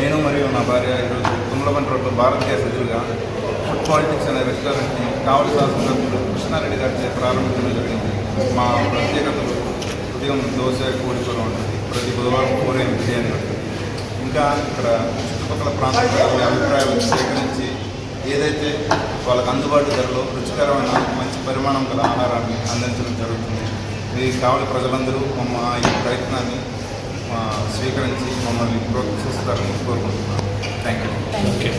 నేను మరియు నా భార్య ఈరోజు తుమ్మలబంటి రోడ్లో భారతీయ ఎదురుగా ఫుడ్ పాలిటిక్స్ అనే రెస్టారెంట్ని కావలి శాసనసభ్యులు కృష్ణారెడ్డి గారిచే ప్రారంభించడం జరిగింది. మా ప్రత్యేకతలు ఉదయం దోశ కోడికూర ఉంటుంది ప్రతి బుధవారం కూరే బిర్యానీ ఉంటుంది ఇంకా ఇక్కడ చుట్టుపక్కల ప్రాంతాల అభిప్రాయాలు సేకరించి ఏదైతే వాళ్ళకి అందుబాటు ధరలో రుచికరమైన మంచి పరిమాణం గల ఆహారాన్ని అందించడం జరుగుతుంది. ఇది కావలి ప్రజలందరూ మా ఈ ప్రయత్నాన్ని స్వీకరించి మమ్మల్ని ప్రోత్సహిస్తారని కోరుకుంటున్నాను థ్యాంక్ యూ ఓకే